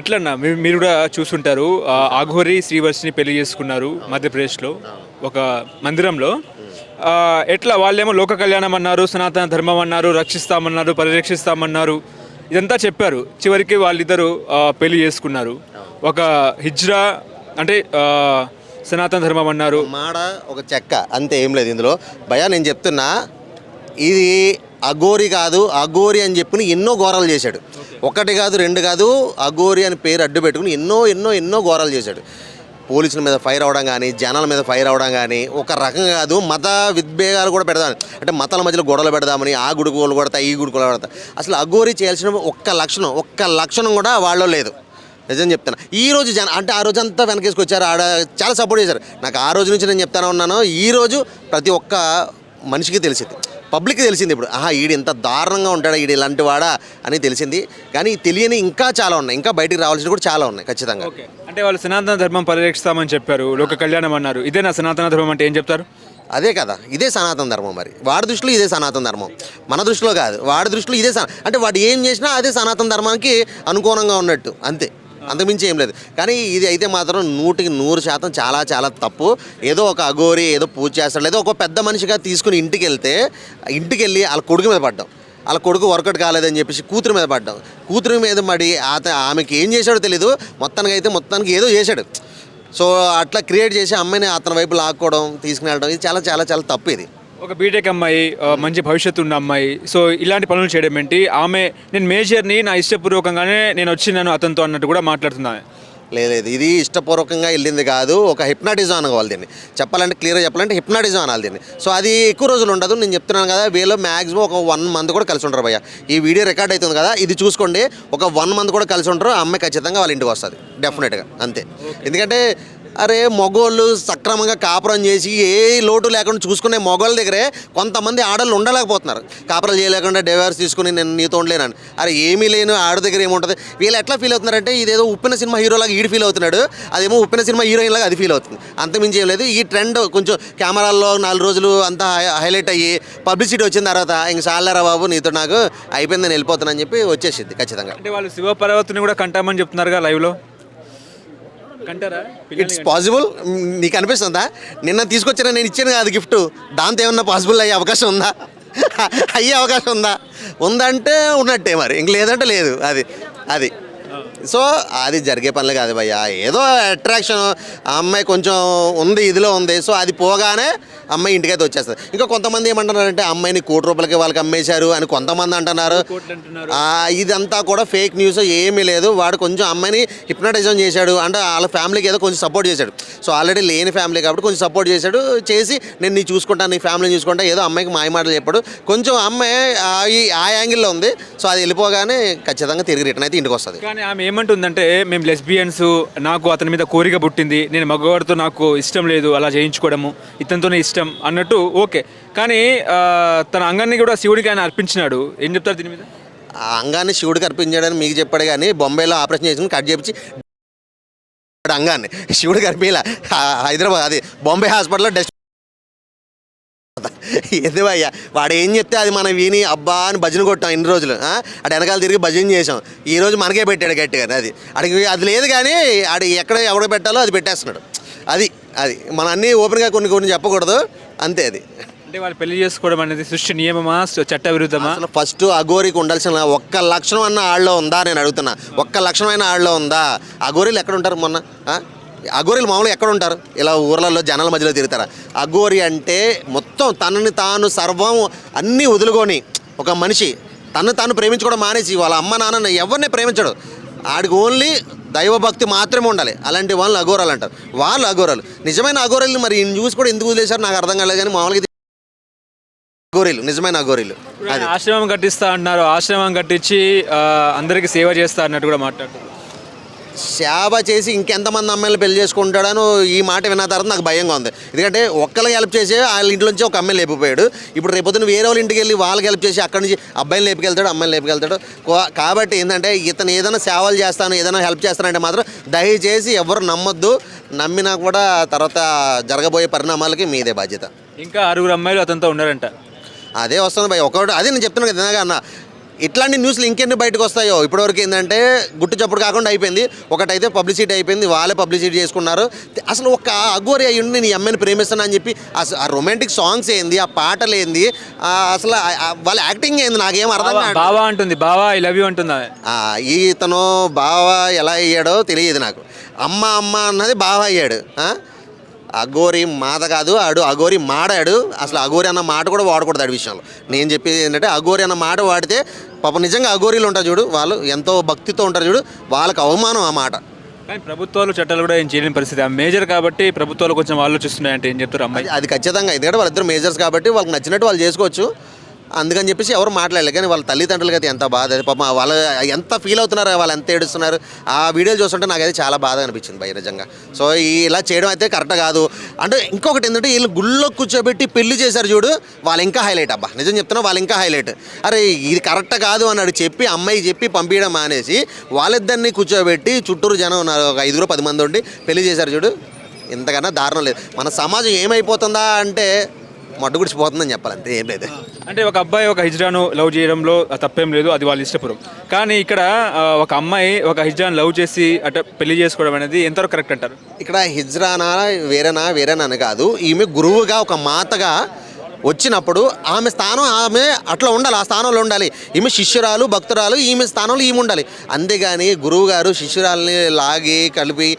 ఎట్లన్నా మీరు మీరు కూడా చూసుంటారు ఆఘోరి శ్రీవర్షిని పెళ్ళి చేసుకున్నారు మధ్యప్రదేశ్లో ఒక మందిరంలో. ఎట్లా వాళ్ళేమో లోక కళ్యాణం అన్నారు సనాతన ధర్మం అన్నారు రక్షిస్తామన్నారు పరిరక్షిస్తామన్నారు ఇదంతా చెప్పారు. చివరికి వాళ్ళిద్దరు పెళ్ళి చేసుకున్నారు. ఒక హిజ్రా అంటే సనాతన ధర్మం అన్నారు. మాడ ఒక చెక్క అంతే ఏం లేదు ఇందులో. భయా నేను చెప్తున్నా ఇది అఘోరి కాదు అఘోరి అని చెప్పి ఎన్నో ఘోరాలు చేశాడు. ఒకటి కాదు రెండు కాదు అఘోరి అని పేరు అడ్డు పెట్టుకుని ఎన్నో ఎన్నో ఎన్నో ఘోరాలు చేశాడు. పోలీసుల మీద ఫైర్ అవడం కానీ జనాల మీద ఫైర్ అవడం కానీ ఒక రకం కాదు మత విద్భేగాలు కూడా పెడదామని. అంటే మతాల మధ్యలో గొడవలు పెడదామని ఆ గుడుకోలు కొడతా ఈ గుడుకోలు కొడతా. అసలు అఘోరి చేయాల్సిన ఒక్క లక్షణం ఒక్క లక్షణం కూడా వాళ్ళు లేదు. నిజం చెప్తాను ఈ రోజు జన అంటే ఆ రోజు అంతా వెనకేసుకొచ్చారు ఆడ చాలా సపోర్ట్ చేశారు. నాకు ఆ రోజు నుంచి నేను చెప్తానే ఉన్నాను. ఈ రోజు ప్రతి ఒక్క మనిషికి తెలిసింది. పబ్లిక్కి తెలిసింది ఇప్పుడు ఆహా ఈడు ఇంత దారుణంగా ఉంటాడా ఈడు ఇలాంటి వాడా? అని తెలిసింది. కానీ తెలియని ఇంకా చాలా ఉన్నాయి. ఇంకా బయటికి రావాల్సినవి కూడా చాలా ఉన్నాయి ఖచ్చితంగా. అంటే వాళ్ళు సనాతన ధర్మం పరిరక్షిస్తామని చెప్పారు లోక కళ్యాణం అన్నారు. ఇదే నా సనాతన ధర్మం అంటే ఏం చెప్తారు? అదే కదా ఇదే సనాతన ధర్మం మరి. వాడి దృష్టిలో ఇదే సనాతన ధర్మం. మన దృష్టిలో కాదు వాడి దృష్టిలో ఇదే సనా అంటే వాడు ఏం చేసినా అదే సనాతన ధర్మానికి అనుకూలంగా ఉన్నట్టు అంతే. అంతకుమించి ఏం లేదు. కానీ ఇది అయితే మాత్రం నూటికి నూరు శాతం చాలా చాలా తప్పు. ఏదో ఒక అఘోరి ఏదో పూజ చేస్తాడు లేదో ఒక పెద్ద మనిషిగా తీసుకుని ఇంటికి వెళ్తే ఇంటికి వెళ్ళి వాళ్ళ కొడుకు మీద పడ్డాం. వాళ్ళ కొడుకు వర్కౌట్ కాలేదని చెప్పేసి కూతురు మీద పడ్డాం. కూతురు మీద పడి అత ఆమెకి ఏం చేశాడో తెలీదు. మొత్తానికి అయితే మొత్తానికి ఏదో చేశాడు. సో అట్లా క్రియేట్ చేసి అమ్మాయిని అతని వైపు లాక్కోవడం తీసుకుని వెళ్ళడం ఇది చాలా చాలా చాలా తప్పు ఇది. ఒక బీటెక్ అమ్మాయి మంచి భవిష్యత్తు ఉన్న అమ్మాయి. సో ఇలాంటి పనులు చేయడం ఏంటి? ఆమె నేను మేజర్ని నా ఇష్టపూర్వకంగానే నేను వచ్చినాను అతనితో అన్నట్టు కూడా మాట్లాడుతున్నాను. లేదు ఇది ఇష్టపూర్వకంగా వెళ్ళింది కాదు. ఒక హిప్నాటిజం అనవాలి దీన్ని. చెప్పాలంటే క్లియర్గా చెప్పాలంటే హిప్నాటిజం అనాలి దీన్ని. సో అది ఎక్కువ రోజులు ఉండదు. నేను చెప్తున్నాను కదా వీళ్ళు మ్యాక్సిమం ఒక వన్ మంత్ కూడా కలిసి ఉంటారు భయ్య. ఈ వీడియో రికార్డ్ అవుతుంది కదా ఇది చూసుకోండి. ఒక వన్ మంత్ కూడా కలిసి ఉంటారు. అమ్మాయి ఖచ్చితంగా వాళ్ళ ఇంటికి వస్తుంది. డెఫినెట్గా అంతే. ఎందుకంటే అరే మగోళ్ళు సక్రమంగా కాపురం చేసి ఏ లోటు లేకుండా చూసుకునే మగోళ్ళ దగ్గరే కొంతమంది ఆడళ్ళు ఉండలేకపోతున్నారు. కాపురం చేయలేకుండా డైవర్స్ తీసుకుని నేను నీతో ఉండలేనని. అరే ఏమీ లేను ఆడ దగ్గర ఏముంటుంది? వీళ్ళు ఎట్లా ఫీల్ అవుతున్నారంటే ఇదేదో ఉప్పిన సినిమా హీరోలాగా ఈడు ఫీల్ అవుతున్నాడు. అదేమో ఉప్పిన సినిమా హీరోయిన్ లాగా అది ఫీల్ అవుతుంది. అంతమించి ఏం లేదు. ఈ ట్రెండ్ కొంచెం కెమెరాల్లో నాలుగు రోజులు అంతా హైలైట్ అయ్యి పబ్లిసిటీ వచ్చిన తర్వాత ఇంక చాలారా బాబు నీతో నాకు అయిపోయింది నేను వెళ్ళిపోతానని చెప్పి వచ్చేసింది ఖచ్చితంగా. అంటే వాళ్ళు శివపర్వతిని కూడా కంటామని చెప్తున్నారుగా లైవ్లో కంటారా? ఇట్స్ పాసిబుల్ నీకు అనిపిస్తుందా? నిన్న తీసుకొచ్చిన నేను ఇచ్చాను కాదు గిఫ్ట్ దాంతో ఏమన్నా పాసిబుల్ అయ్యే అవకాశం ఉందా? అయ్యే అవకాశం ఉందా? ఉందంటే ఉన్నట్టే మరి. ఇంక లేదంటే లేదు. అది అది. సో అది జరిగే పనులు కాదు భయ్య. ఏదో అట్రాక్షన్ ఆ అమ్మాయి కొంచెం ఉంది ఇదిలో ఉంది. సో అది పోగానే అమ్మాయి ఇంటికైతే వచ్చేస్తుంది. ఇంకా కొంతమంది ఏమంటున్నారంటే అమ్మాయిని కోటి రూపాయలకి వాళ్ళకి అమ్మేశారు అని కొంతమంది అంటున్నారు. ఇదంతా కూడా ఫేక్ న్యూస్ ఏమీ లేదు. వాడు కొంచెం అమ్మాయిని హిప్నటైజం చేశాడు. అంటే వాళ్ళ ఫ్యామిలీకి ఏదో కొంచెం సపోర్ట్ చేశాడు. సో ఆల్రెడీ లేని ఫ్యామిలీ కాబట్టి కొంచెం సపోర్ట్ చేశాడు. చేసి నేను నీ చూసుకుంటాను నీ ఫ్యామిలీని చూసుకుంటా ఏదో అమ్మాయికి మాయ మాటలు చెప్పాడు. కొంచెం అమ్మాయి ఆ యాంగిల్లో ఉంది. సో అది వెళ్ళిపోగానే ఖచ్చితంగా తిరిగి రిటర్న్ అయితే ఇంటికి వస్తుంది. కానీ ఆమె ఏమంటుందంటే మేము లెస్బియన్స్ నాకు అతని మీద కోరిక పుట్టింది. నేను మగవాడితో నాకు ఇష్టం లేదు. అలా చేయించుకోవడము. ఇతనితోనే ఇష్టం అన్నట్టు ఓకే. కానీ తన అంగాన్ని కూడా శివుడికి ఆయన అర్పించినాడు. ఏం చెప్తారు దీని మీద? ఆ అంగాన్ని శివుడికి అర్పించాడని మీకు చెప్పాడు కానీ బొంబాయిలో ఆపరేషన్ చేసుకుని కట్ చేపించి అంగాన్ని శివుడికి అర్పించలే. హైదరాబాద్ అది బొంబే హాస్పిటల్లో డస్ట్ ఎందువయ్యా వాడు ఏం చెప్తే అది మనం విని అబ్బా అని భజన కొట్టాం ఇన్ని రోజులు అటు వెనకాల తిరిగి భజన చేసాం ఈ రోజు మనకే పెట్టాడు గట్టిగా అది. అడిగి అది లేదు కానీ ఆడు ఎక్కడ ఎవడ పెట్టాలో అది పెట్టేస్తున్నాడు. అది అది మన అన్నీ ఓపెన్గా కొన్ని కొన్ని చెప్పకూడదు. అంతే అది. అంటే వాళ్ళు పెళ్ళి చేసుకోవడం అనేది సృష్టి నియమమా చట్ట విరుద్ధమా అసలు ఫస్ట్ అఘోరికి ఉండాల్సిన ఒక్క లక్షణం అన్న ఆళ్ళలో ఉందా నేను అడుగుతున్నా. ఒక్క లక్షణమైన ఆళ్ళలో ఉందా? అఘోరీలు ఎక్కడ ఉంటారు మొన్న? అఘోరీలు మామూలుగా ఎక్కడ ఉంటారు? ఇలా ఊర్లలో జనాల మధ్యలో తిరుగుతారా? అఘోరి అంటే మొత్తం తనని తాను సర్వం అన్నీ వదులుకొని ఒక మనిషి తను తాను ప్రేమించుకోవడం మానేసి వాళ్ళ అమ్మ నాన్న ఎవరిని ప్రేమించడు. ఆడికి ఓన్లీ దైవభక్తి మాత్రమే ఉండాలి. అలాంటి వాళ్ళు అఘోరాలు అంటారు. వాళ్ళు అఘోరాలు. నిజమైన అఘోరాలు మరి చూసి కూడా ఎందుకు వదిలేశారు నాకు అర్థం కాలేదు కానీ మామూలుగా అఘోరీలు. నిజమైన అఘోరీలు. ఆశ్రమం కట్టిస్తా అంటున్నారు. ఆశ్రమం కట్టించి అందరికి సేవ చేస్తా అన్నట్టు కూడా మాట్లాడుతున్నారు. సేవ చేసి ఇంకెంతమంది అమ్మాయిలు పెళ్ళి చేసుకుంటాడని ఈ మాట విన్న తర్వాత నాకు భయంగా ఉంది. ఎందుకంటే ఒక్కరికి హెల్ప్ చేసి వాళ్ళ ఇంట్లోంచి ఒక అమ్మాయి లేపిపోయాడు. ఇప్పుడు రేపొద్దున వేరే వాళ్ళ ఇంటికి వెళ్ళి వాళ్ళకి హెల్ప్ చేసి అక్కడి నుంచి అబ్బాయిని లేపుకెళ్తాడు అమ్మాయిని లేపుకెళ్తాడు. కాబట్టి ఏంటంటే ఇతను ఏదైనా సేవలు చేస్తాను ఏదైనా హెల్ప్ చేస్తానంటే మాత్రం దయచేసి ఎవరు నమ్మొద్దు. నమ్మినా కూడా తర్వాత జరగబోయే పరిణామాలకి మీదే బాధ్యత. ఇంకా ఆరుగురు అమ్మాయిలు అతనితో ఉన్నారంట. అదే వస్తుంది భయ్. ఒకటి అదే నేను చెప్తున్నాను కదా అన్న. ఇట్లాంటి న్యూస్లు ఇంకెన్ని బయటకు వస్తాయో? ఇప్పటివరకు ఏంటంటే గుట్టు చప్పుడు కాకుండా అయిపోయింది. ఒకటైతే పబ్లిసిటీ అయిపోయింది. వాళ్ళే పబ్లిసిటీ చేసుకున్నారు. అసలు ఒక అఘోరి అయ్యి ఉండి నేను ఈ అమ్మాయిని ప్రేమిస్తాను అని చెప్పి అసలు ఆ రొమాంటిక్ సాంగ్స్ ఏంది? ఆ పాటలు ఏంది? అసలు వాళ్ళ యాక్టింగ్ ఏంది? నాకేం అర్థం బావా అంటుంది. బావా ఐ లవ్ యూ అంటుందా ఈతను బావ ఎలా అయ్యాడో తెలియదు నాకు. అమ్మ అమ్మ అన్నది బావ అయ్యాడు? అఘోరి మాద కాదు ఆడు అఘోరి మాడాడు. అసలు అఘోరి అన్న మాట కూడా వాడకూడదు ఆడి విషయంలో. నేను చెప్పేది ఏంటంటే అఘోరి అన్న మాట వాడితే పాప నిజంగా అఘోరీలు ఉంటారు చూడు వాళ్ళు ఎంతో భక్తితో ఉంటారు చూడు వాళ్ళకి అవమానం ఆ మాట. కానీ ప్రభుత్వాలు చట్టాలు కూడా ఏం చేయలేని పరిస్థితి. ఆ మేజర్ కాబట్టి ప్రభుత్వాలు కొంచెం ఆలోచిస్తున్నాయంటే ఏం చెప్తారు అమ్మాయి? అది- అది ఖచ్చితంగా. ఎందుకంటే వాళ్ళిద్దరు మేజర్స్ కాబట్టి వాళ్ళకి నచ్చినట్టు వాళ్ళు చేసుకోవచ్చు. అందుకని చెప్పేసి ఎవరు మాట్లాడలేదు. కానీ వాళ్ళ తల్లిదండ్రులకి అయితే ఎంత బాధ. అది పాపం వాళ్ళు ఎంత ఫీల్ అవుతున్నారు వాళ్ళు ఎంత ఏడుస్తున్నారు ఆ వీడియోలు చూస్తుంటే నాకైతే చాలా బాధ అనిపించింది భయ నిజంగా. సో ఇలా చేయడం అయితే కరెక్ట్ కాదు. అంటే ఇంకొకటి ఏంటంటే వీళ్ళు గుళ్ళో కూర్చోబెట్టి పెళ్ళి చేశారు చూడు వాళ్ళు ఇంకా హైలైట్ అబ్బా. నిజం చెప్తున్నా వాళ్ళు ఇంకా హైలైట్ అరే ఇది కరెక్ట్ కాదు అన్నాడు చెప్పి అమ్మాయి చెప్పి పంపించడం మానేసి వాళ్ళిద్దరిని కూర్చోబెట్టి చుట్టూరు జనం ఉన్నారు. ఒక ఐదుగురు పది మంది ఉండి పెళ్ళి చేశారు చూడు. ఇంతకన్నా దారుణం లేదు. మన సమాజం ఏమైపోతుందా అంటే మడ్డుగుడిచిపోతుందని చెప్పాలి అంతే ఏం లేదు. అంటే ఒక అబ్బాయి ఒక హిజ్రాను లవ్ చేయడంలో తప్పేం లేదు అది వాళ్ళ ఇష్టపురం. కానీ ఇక్కడ ఒక అమ్మాయి ఒక హిజ్రాన్ లవ్ చేసి అట పెళ్ళి చేసుకోవడం అనేది ఎంతవరకు కరెక్ట్ అంటారు? ఇక్కడ హిజ్రానా వేరేనా వేరేనా అని కాదు. ఈమె గురువుగా ఒక మాతగా వచ్చినప్పుడు ఆమె స్థానం ఆమె అట్లా ఉండాలి ఆ స్థానంలో ఉండాలి. ఈమె శిష్యురాలు భక్తురాలు ఈమె స్థానంలో ఈమె ఉండాలి. అంతేగాని గురువు గారు శిష్యురాల్ని లాగి కలిపి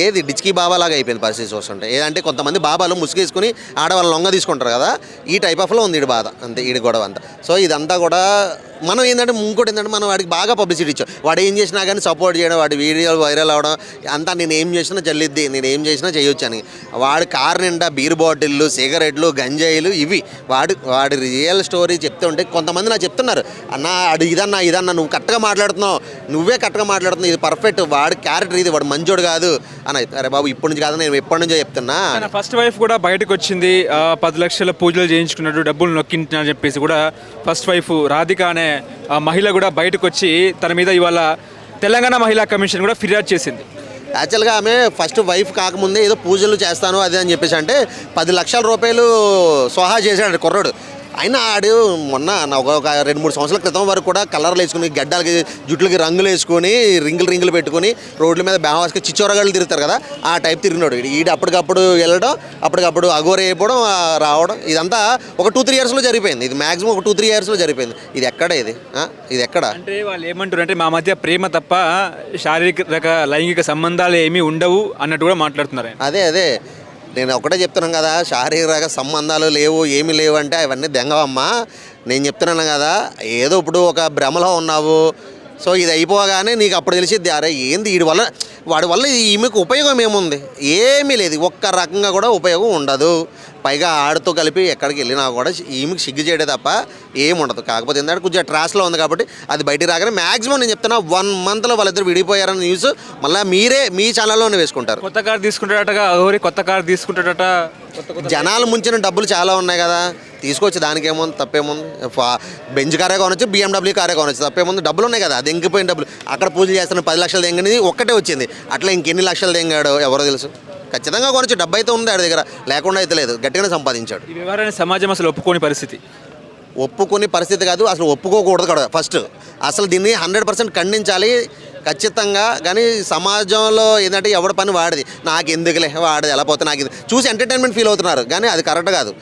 ఏది డిచ్కీ బాబా లాగా అయిపోయింది పరిస్థితి చూస్తుంటే. ఏదంటే కొంతమంది బాబాలు ముసుగేసుకుని ఆడవాళ్ళ లొంగ తీసుకుంటారు కదా ఈ టైప్ ఆఫ్లో ఉంది ఈడి బాధ. అంతే ఈడి గొడవ అంతా. సో ఇదంతా కూడా మనం ఏంటంటే ఇంకోటి ఏంటంటే మనం వాడికి బాగా పబ్లిసిటీ ఇచ్చాం. వాడు ఏం చేసినా కానీ సపోర్ట్ చేయడం వాడి వీడియోలు వైరల్ అవ్వడం అంతా నేను ఏం చేసినా చల్లిద్ది నేను ఏం చేసినా చేయొచ్చు అని. వాడి కారు నిండా బీర్ బాటిళ్ళు సిగరెట్లు గంజాయిలు ఇవి. వాడు వాడి రియల్ స్టోరీ చెప్తూ ఉంటే కొంతమంది నాకు చెప్తున్నారు. అన్న అడు ఇదన్నా ఇదన్నా నువ్వు కరెక్ట్గా మాట్లాడుతున్నావు. నువ్వే కరెక్ట్గా మాట్లాడుతున్నావు. ఇది పర్ఫెక్ట్ వాడి క్యారెక్టర్ ఇది వాడు మంచోడు కాదు. అని అరే బాబు ఇప్పటి నుంచి కాదు నేను ఎప్పటి నుంచో చెప్తున్నా. ఫస్ట్ వైఫ్ కూడా బయటకు వచ్చింది. పది లక్షల పూజలు చేయించుకున్నట్టు డబ్బులు నొక్కించిన చెప్పేసి కూడా ఫస్ట్ వైఫ్ రాధిక అనే మహిళ కూడా బయటకు వచ్చి తన మీద ఇవాళ తెలంగాణ మహిళా కమిషన్ కూడా ఫిర్యాదు చేసింది. యాక్చువల్గా ఆమె ఫస్ట్ వైఫ్ కాకముందే ఏదో పూజలు చేస్తాను అది అని చెప్పేసి అంటే పది లక్షల రూపాయలు సోహా చేశాడు కుర్రాడు. అయినా ఆడు మొన్న నా ఒక రెండు మూడు సంవత్సరాల క్రితం వరకు కూడా కలర్లు వేసుకుని గడ్డలకి జుట్లకి రంగులు వేసుకొని రింగులు రింగులు పెట్టుకొని రోడ్ల మీద బేవాసుకి చిచ్చోరగాళ్ళు తిరుగుతారు కదా ఆ టైప్ తిరిగినాడు ఈడు అప్పటికప్పుడు వెళ్ళడం అప్పటికప్పుడు అగోరే అయిపోవడం రావడం ఇదంతా ఒక టూ త్రీ ఇయర్స్లో జరిగిపోయింది. ఇది మాక్సిమం ఒక టూ త్రీ ఇయర్స్లో జరిగిపోయింది. ఇది ఎక్కడ ఇది? ఇది ఎక్కడ? అంటే వాళ్ళు ఏమంటారు అంటే మా మధ్య ప్రేమ తప్ప శారీరక లైంగిక సంబంధాలు ఏమీ ఉండవు అన్నట్టు కూడా మాట్లాడుతున్నారు అదే అదే. నేను ఒకటే చెప్తున్నాను కదా శారీరక సంబంధాలు లేవు ఏమి లేవు అంటే అవన్నీ దెంగవమ్మా. నేను చెప్తున్నాను కదా ఏదో ఇప్పుడు ఒక భ్రమలో ఉన్నావు. సో ఇది అయిపోగానే నీకు అప్పుడు తెలిసిద్ది అరే ఏంది వీడి వల్ల వాడి వల్ల ఈమెకు ఉపయోగం ఏముంది? ఏమీ లేదు ఒక్క రకంగా కూడా ఉపయోగం ఉండదు. పైగా ఆడుతూ కలిపి ఎక్కడికి వెళ్ళినా కూడా ఈమెకి సిగ్గు చేయడే తప్ప ఏం ఉండదు. కాకపోతే ఏంటంటే కొంచెం ట్రాష్లో ఉంది కాబట్టి అది బయటికి రాగానే మ్యాక్సిమం నేను చెప్తున్నా వన్ మంత్లో వాళ్ళిద్దరు విడిపోయారన్న న్యూస్ మళ్ళీ మీరే మీ ఛానల్లోనే వేసుకుంటారు. కొత్త కార్ తీసుకుంటాడట గౌరి కొత్త కార్ తీసుకుంటాడట. జనాలు ముంచిన డబ్బులు చాలా ఉన్నాయి కదా. తీసుకోవచ్చు దానికి ఏముంది తప్పేముంది? ఫా- బెంజ్ కారే కొనొచ్చు బిఎండబ్ల్యూ కారే కొనొచ్చు తప్పేముంది? డబ్బులు ఉన్నాయి కదా అది ఎంగిపోయిన డబ్బులు. అక్కడ పూజలు చేస్తున్న పది లక్షలు తెంగనిది ఒక్కటే వచ్చింది. అట్లా ఇంకెన్ని లక్షలు తెంగాడో ఎవరో తెలుసు. ఖచ్చితంగా కొనొచ్చు. డబ్బు అయితే ఉంది ఆడి దగ్గర. లేకుండా అయితే లేదు. గట్టిగానే సంపాదించాడు. ఈ వ్యవహారాన్ని సమాజం అసలు ఒప్పుకోని పరిస్థితి. ఒప్పుకునే పరిస్థితి కాదు. అసలు ఒప్పుకోకూడదు కూడా ఫస్ట్ అసలు దీన్ని హండ్రెడ్ పర్సెంట్ ఖండించాలి. ఖచ్చితంగా కానీ సమాజంలో ఏంటంటే ఎవడ పని వాడిది. నాకు ఎందుకులే వాడిది ఎలా పోతే నాకు ఇది చూసి ఎంటర్టైన్మెంట్ ఫీల్ అవుతున్నారు. కానీ అది కరెక్ట్ కాదు.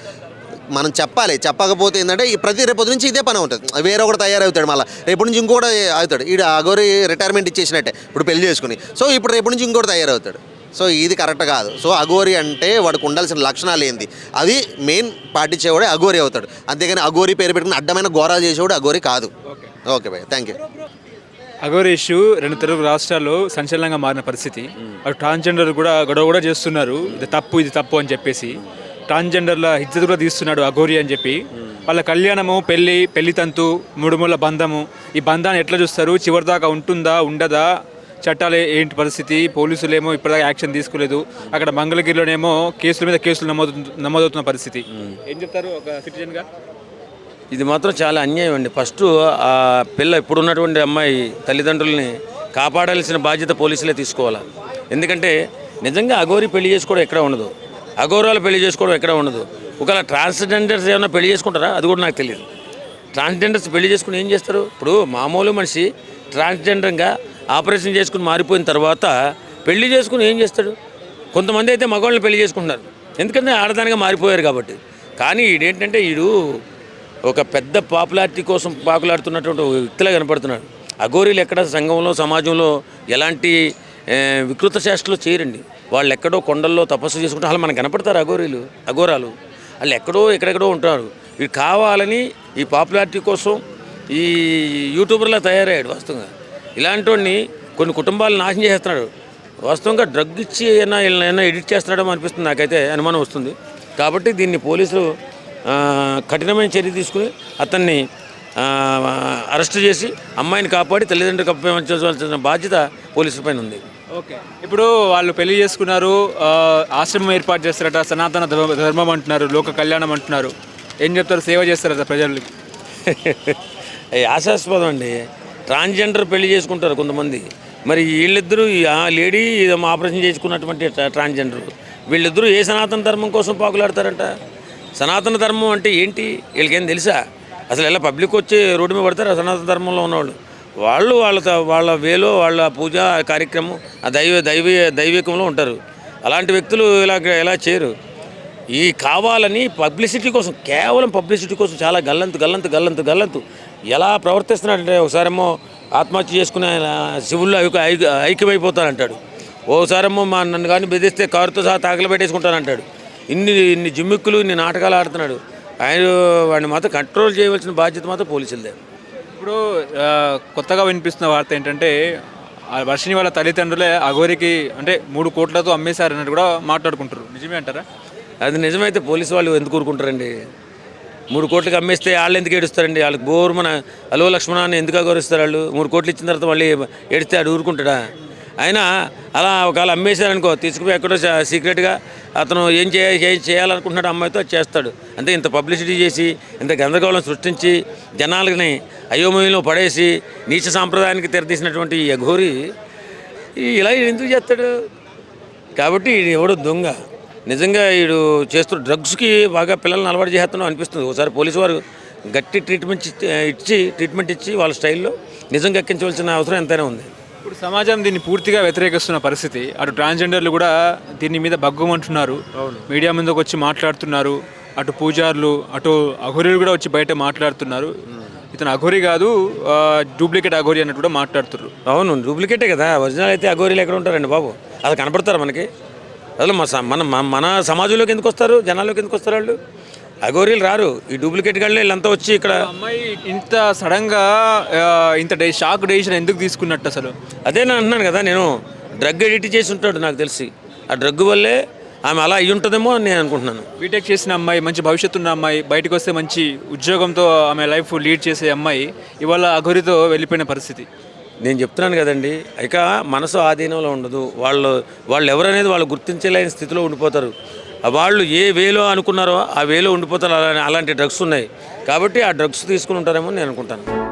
మనం చెప్పాలి. చెప్పకపోతే ఏంటంటే ఈ ప్రతి రేపటి నుంచి ఇదే పని ఉంటుంది వేరే ఒకటి తయారవుతాడు మళ్ళీ. రేపటి నుంచి ఇంకోటి అవుతాడు ఈడు అగోరి రిటైర్మెంట్ ఇచ్చేసినట్టే. ఇప్పుడు పెళ్ళి చేసుకుని. సో ఇప్పుడు రేపటి నుంచి ఇంకోటి తయారవుతాడు. సో ఇది కరెక్ట్ కాదు. సో అఘోరి అంటే వాడికి ఉండాల్సిన లక్షణాలు ఏంది? అది మెయిన్ పాటించేవాడే అఘోరి అవుతాడు. అంతేగాని అఘోరి పేరు పెట్టుకుని అడ్డమైన ఘోరాలు చేసేవాడు అఘోరి కాదు. ఓకే. భయ్ థ్యాంక్ యూ అగోరి ఇష్యూ రెండు తెలుగు రాష్ట్రాల్లో సంచలనంగా మారిన పరిస్థితి. అటు ట్రాన్స్జెండర్ కూడా గొడవ కూడా చేస్తున్నారు. ఇది తప్పు ఇది తప్పు అని చెప్పేసి. ట్రాన్స్జెండర్ల ఇజ్జత్ కూడా తీస్తున్నాడు అఘోరి అని చెప్పి. వాళ్ళ కళ్యాణము పెళ్ళి పెళ్ళి తంతు మూడుముల బంధము ఈ బంధాన్ని ఎట్లా చూస్తారు? చివరిదాకా ఉంటుందా ఉండదా? చట్టాలు ఏంటి పరిస్థితి? పోలీసులు ఏమో ఇప్పటిదాకా యాక్షన్ తీసుకోలేదు. అక్కడ మంగళగిరిలోనేమో కేసుల మీద కేసులు నమోదు నమోదవుతున్న పరిస్థితి. ఏం చెప్తారు ఒక సిటిజన్గా? ఇది మాత్రం చాలా అన్యాయం అండి. ఫస్ట్ ఆ పిల్ల ఇప్పుడున్నటువంటి అమ్మాయి తల్లిదండ్రుల్ని కాపాడాల్సిన బాధ్యత పోలీసులే తీసుకోవాలి. ఎందుకంటే నిజంగా అఘోరి పెళ్ళి చేసుకోవడం ఎక్కడ ఉండదు. అఘోరాలు పెళ్ళి చేసుకోవడం ఎక్కడ ఉండదు. ఒకవేళ ట్రాన్స్జెండర్స్ ఏమైనా పెళ్ళి చేసుకుంటారా? అది కూడా నాకు తెలియదు ట్రాన్స్జెండర్స్ పెళ్ళి చేసుకుని ఏం చేస్తారు? ఇప్పుడు మామూలు మనిషి ట్రాన్స్జెండర్గా ఆపరేషన్ చేసుకుని మారిపోయిన తర్వాత పెళ్ళి చేసుకుని ఏం చేస్తాడు? కొంతమంది అయితే మగవాళ్ళని పెళ్ళి చేసుకుంటున్నారు. ఎందుకంటే ఆడదానిగా మారిపోయారు కాబట్టి. కానీ ఈడేంటంటే వీడు ఒక పెద్ద పాపులారిటీ కోసం పాకులాడుతున్నటువంటి వ్యక్తిలా కనపడుతున్నాడు. అఘోరీలు ఎక్కడ సంఘంలో సమాజంలో ఎలాంటి వికృత చేష్టలు చేయరండి. వాళ్ళు ఎక్కడో కొండల్లో తపస్సు చేసుకుంటే వాళ్ళు మనకు కనపడతారు అఘోరీలు అఘోరాలు. వాళ్ళు ఎక్కడో ఎక్కడెక్కడో ఉంటారు. వీడు కావాలని ఈ పాపులారిటీ కోసం ఈ యూట్యూబర్లా తయారయ్యాడు వాస్తవంగా. ఇలాంటి వాడిని కొన్ని కుటుంబాలు నాశనం చేస్తున్నాడు వాస్తవంగా డ్రగ్ ఇచ్చి ఏమైనా ఏమైనా ఎడిట్ చేస్తున్నాడో అనిపిస్తుంది నాకైతే అనుమానం వస్తుంది. కాబట్టి దీన్ని పోలీసులు కఠినమైన చర్య తీసుకుని అతన్ని అరెస్ట్ చేసి అమ్మాయిని కాపాడి తల్లిదండ్రులకు అప్పగించవలసిన బాధ్యత పోలీసుల పైన ఉంది. ఓకే. ఇప్పుడు వాళ్ళు పెళ్ళి చేసుకున్నారు ఆశ్రమం ఏర్పాటు చేస్తారట సనాతన ధర్మ- అంటున్నారు లోక కళ్యాణం అంటున్నారు. ఏం చెప్తారు? సేవ చేస్తారట ప్రజలకి? ఆశాస్పదం అండి. ట్రాన్స్జెండర్ పెళ్ళి చేసుకుంటారు కొంతమంది. మరి వీళ్ళిద్దరూ ఆ లేడీ ఆపరేషన్ చేసుకున్నటువంటి ట్రాన్స్జెండర్. వీళ్ళిద్దరూ ఏ సనాతన ధర్మం కోసం పాకులాడతారంట? సనాతన ధర్మం అంటే ఏంటి? వీళ్ళకేం తెలుసా? అసలు ఎలా పబ్లిక్ వచ్చి రోడ్డు మీద పడతారు సనాతన ధర్మంలో ఉన్నవాళ్ళు? వాళ్ళు వాళ్ళ వాళ్ళ వేలో వాళ్ళ పూజ కార్యక్రమం ఆ దైవ దైవ దైవికంలో ఉంటారు. అలాంటి వ్యక్తులు ఇలా ఎలా చేయరు? ఈ కావాలని పబ్లిసిటీ కోసం కేవలం పబ్లిసిటీ కోసం చాలా గల్లంతు గల్లంతు గల్లంతు గల్లంతు ఎలా ప్రవర్తిస్తున్నాడంటే ఒకసారేమో ఆత్మహత్య చేసుకునే శివుల్లో ఐక్య ఐక్య- ఐక్యమైపోతానంటాడు ఓసారేమో మా నన్ను కానీ బెదిరిస్తే కారుతో సహా తాకలు పెట్టేసుకుంటానంటాడు. ఇన్ని ఇన్ని జిమ్మిక్కులు ఇన్ని నాటకాలు ఆడుతున్నాడు. ఆయన వాడిని మాత్రం కంట్రోల్ చేయవలసిన బాధ్యత మాత్రం పోలీసులదే. ఇప్పుడు కొత్తగా వినిపిస్తున్న వార్త ఏంటంటే ఆ వర్షిని వాళ్ళ తల్లిదండ్రులే అఘోరికి అంటే మూడు కోట్లతో అమ్మేశారన్నట్టు కూడా మాట్లాడుకుంటారు నిజమే అంటారా? అది నిజమైతే పోలీసు వాళ్ళు ఎందుకు ఊరుకుంటారండి? మూడు కోట్లకి అమ్మేస్తే వాళ్ళు ఎందుకు ఏడుస్తారండి? వాళ్ళకి బోరు మన అలో లక్ష్మణాన్ని ఎందుకు గౌరవిస్తారు వాళ్ళు? మూడు కోట్లు ఇచ్చిన తర్వాత మళ్ళీ ఏడిస్తే ఆడు ఊరుకుంటాడా? అయినా అలా ఒకవేళ అమ్మేశారనుకో తీసుకుపోయి ఎక్కడో సీక్రెట్గా అతను ఏం చేయ ఏం చేయాలనుకుంటున్నాడు అమ్మాయితో చేస్తాడు. అంటే ఇంత పబ్లిసిటీ చేసి ఇంత గందరగోళం సృష్టించి జనాలని అయోమయంలో పడేసి నీచ సాంప్రదాయానికి తెరదీసినటువంటి ఈ అఘోరి ఇలా ఎందుకు చేస్తాడు? కాబట్టి ఎవడు ఎవడో దొంగ. నిజంగా వీడు చేస్తున్న డ్రగ్స్కి బాగా పిల్లల్ని అలవాటు చేస్తున్నాం అనిపిస్తుంది. ఒకసారి పోలీసు వారు గట్టి ట్రీట్మెంట్ ఇచ్చి ఇచ్చి ట్రీట్మెంట్ ఇచ్చి వాళ్ళ స్టైల్లో నిజంగా ఎక్కించవలసిన అవసరం ఎంతైనా ఉంది. ఇప్పుడు సమాజం దీన్ని పూర్తిగా వ్యతిరేకిస్తున్న పరిస్థితి. అటు ట్రాన్స్జెండర్లు కూడా దీని మీద బగ్గమంటున్నారు మీడియా ముందుకు వచ్చి మాట్లాడుతున్నారు. అటు పూజారులు అటు అఘోరీలు కూడా వచ్చి బయట మాట్లాడుతున్నారు. ఇతను అఘోరి కాదు డూప్లికేట్ అఘోరి అన్నట్టు కూడా మాట్లాడుతున్నారు అవును డూప్లికేటే కదా. ఒరిజినల్ అయితే అఘోరీలు ఎక్కడ ఉంటారండి బాబు? అది కనపడతారు మనకి? అసలు మా స- మన మన- సమాజంలోకి ఎందుకు వస్తారు? జనాల్లోకి ఎందుకు వస్తారు వాళ్ళు? అఘోరీలు రారు. ఈ డూప్లికేట్ గాళ్ళు వీళ్ళంతా వచ్చి ఇక్కడ అమ్మాయి ఇంత సడన్గా ఆ, ఇంత డే షాక్ డెసిషన్ ఎందుకు తీసుకున్నట్టు అసలు? అదే నేను అంటున్నాను కదా నేను డ్రగ్ ఎడిట్ చేసి ఉంటాడు నాకు తెలిసి. ఆ డ్రగ్ వల్లే ఆమె అలా అయ్యి ఉంటుందేమో అని నేను అనుకుంటున్నాను. బీటెక్ చేసిన అమ్మాయి మంచి భవిష్యత్తు ఉన్న అమ్మాయి బయటకు వస్తే మంచి ఉద్యోగంతో ఆమె లైఫ్ లీడ్ చేసే అమ్మాయి ఇవాళ అఘోరితో వెళ్ళిపోయిన పరిస్థితి. నేను చెప్తున్నాను కదండి. ఇక మనసు ఆధీనంలో ఉండదు. వాళ్ళు వాళ్ళు ఎవరనేది వాళ్ళు గుర్తించలేని స్థితిలో ఉండిపోతారు. వాళ్ళు ఏ వేలో అనుకున్నారో ఆ వేలో ఉండిపోతారు. అలా అలాంటి డ్రగ్స్ ఉన్నాయి. కాబట్టి ఆ డ్రగ్స్ తీసుకుని ఉంటారేమో నేను అనుకుంటాను.